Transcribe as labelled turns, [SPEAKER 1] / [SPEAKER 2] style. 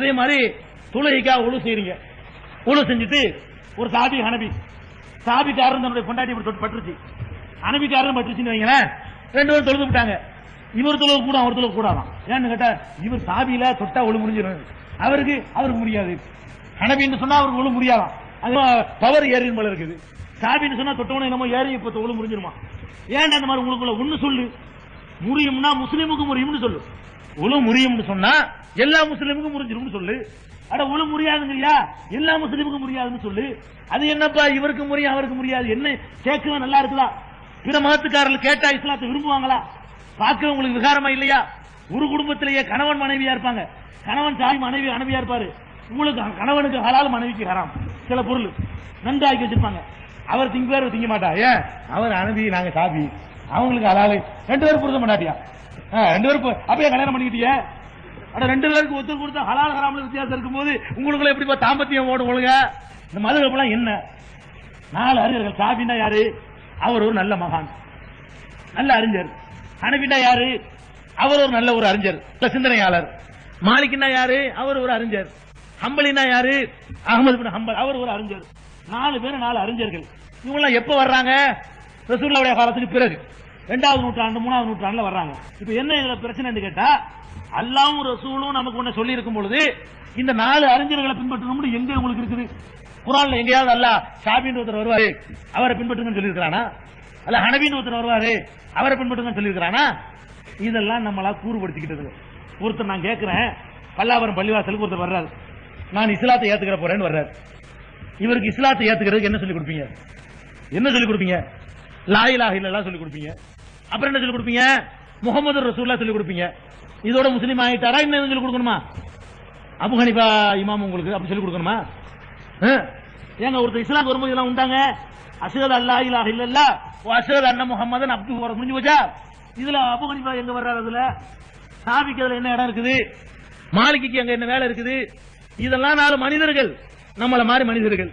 [SPEAKER 1] அதே மாதிரி துளைக்கா ஒழு செய்றீங்க. ஒழு செஞ்சுட்டு ஒரு சாபி ஹனபி. சாபிக்காரன் தன்னுடைய பொண்டாட்டி இப்படி தொட்டு பட்டுருச்சு. அனபிக்காரன் பட்டுருச்சுன்னு வைங்களேன் ரெண்டு பேரும் தொழுது விட்டாங்க. இவர் தொழுவு கூட அவர் தொழுவு கூடாதான். ஏன்னு கேட்டா இவர் சாபியில தொட்டா ஒழு முடிஞ்சிடும். அவருக்கு அவருக்கு முடியாது. ஹனபின்னு சொன்னா அவருக்கு ஒழு முடியாதான். அது பவர் ஏறின் போல இருக்குது. சாபின்னு சொன்னா தொட்டவன என்னமோ ஏறி இப்ப ஒழு முடிஞ்சிருமா? ஏன்டா அந்த மாதிரி உங்களுக்குள்ள ஒண்ணு சொல்லு? முடியும்னா முஸ்லீமுக்கு முடியும்னு சொல்லு. உழு முறியும்னு சொன்னா எல்லா முஸ்லீமுக்கும் முறிஞ்சிரும்னு சொல்லு. அட உழு முறியாதுங்கய்யா. எல்லா முஸ்லீமுக்கும் முடியாதுன்னு சொல்லு. அது என்னப்பா இவருக்கு முறியும் அவருக்கு முடியாது என்ன கேட்கவே நல்லா இருக்குதா? பிற மதத்துக்காரர்கள் கேட்டா இஸ்லாத்தை விரும்புவாங்களா? பார்க்க உங்களுக்கு விகாரமா இல்லையா? ஒரு குடும்பத்திலேயே கணவன் மனைவியா இருப்பாங்க. கணவன் தாய் மனைவி மனைவியா இருப்பாரு. உங்களுக்கு கணவனுக்கு ஹலால் மனைவிக்கு ஹராம். சில பொருள் நன்றாக்கி வச்சிருப்பாங்க. அவர் திங்குவார் திங்க மாட்டா ஏன்? அவர் அனுபவி நாங்க சாபி. அவங்களுக்கு ஹலாலு. ரெண்டு பேரும் புரிஞ்ச மாட்டாட்டியா ரெண்டு பேரும் பு- அப்பயே கல்யாணம் பண்ணிக்கிட்டீங்க. அட ரெண்டு பேருக்கு ஒத்து கொடுத்தா ஹலால் ஹராமல் வித்தியாசம் இருக்கும்போது உங்களுக்குள்ள எப்படி தாம்பத்தியம் ஓடும் ஒழுங்க? இந்த மதுகப்பெல்லாம் என்ன? நாலு அறிஞர்கள் சாபின்னா யாரு? அவர் ஒரு நல்ல மகான். நல்ல அறிஞர். ஹனபின்னா யாரு? அவர் ஒரு நல்ல ஒரு அறிஞர். சிந்தனையாளர். மாலிக்னா யாரு? அவர் ஒரு அறிஞர். ஹம்பலினா யாரு? அகமது பின் ஹம்பல். அவர் ஒரு அறிஞர். நாலு பேர் நாலு அறிஞர்கள். இவங்கெல்லாம் எப்ப வர்றாங்க? ரசூல்லாவுடைய காலத்துக்கு பிறகு. ரெண்டாவது நூற்றாண்டு மூணாவது நூற்றாண்டுல வர்றாங்க. இப்ப என்ன இதுல பிரச்சனைன்னு கேட்டா அல்லாவும் ரசூலும் நமக்கு ஒண்ணு சொல்லி இருக்கும் பொழுது இந்த நாலு அறிஞர்களை பின்பற்றணும்னு எங்க உங்களுக்கு இருக்குது? குரான்ல எங்கேயாவது அல்ல ஷாபின் ஒருத்தர் வருவாரு அவரை பின்பற்றுங்கன்னு சொல்லியிருக்கிறானா? அல்ல ஹனபின் ஒருத்தர் வருவாரு அவரை பின்பற்றுங்கன்னு சொல்லியிருக்கிறானா? இதெல்லாம் நம்மளா கூறுபடுத்திக்கிட்டது ஒருத்தர் நான் கேட்கிறேன் பல்லாவரம் பள்ளிவாசலுக்கு ஒருத்தர் வர்றாரு. நான் இஸ்லாத்தை ஏத்துக்கிற போறேன்னு வர்றாரு. இவருக்கு இஸ்லாத்தை ஏத்துக்கிறதுக்கு என்ன சொல்லி கொடுப்பீங்க? என்ன சொல்லி கொடுப்பீங்க? லாயிலாக இல்லலாம் சொல்லி கொடுப்பீங்க. அப்புறம் என்ன சொல்லி கொடுப்பீங்க? முகமது ரசூல்லா சொல்லி கொடுப்பீங்க. இதோட முஸ்லீம் ஆகிட்டாரா இன்னும் சொல்லி கொடுக்கணுமா? அபு ஹனிஃபா இமாம் உங்களுக்கு அப்படி சொல்லி கொடுக்கணுமா? ஏங்க ஒருத்தர் இஸ்லாம் வரும்போது இதெல்லாம் உண்டாங்க? அசகத் அல்லா இலாஹ ஓ அசகத் அண்ணா முகமது அப்து வர முடிஞ்சு போச்சா இதுல அபு ஹனிஃபா எங்க வர்றாரு அதுல? சாபிக்கு அதுல என்ன இடம் இருக்குது? மாளிகைக்கு அங்க என்ன வேலை இருக்குது? இதெல்லாம் நாலு மனிதர்கள். நம்மள மாதிரி மனிதர்கள்.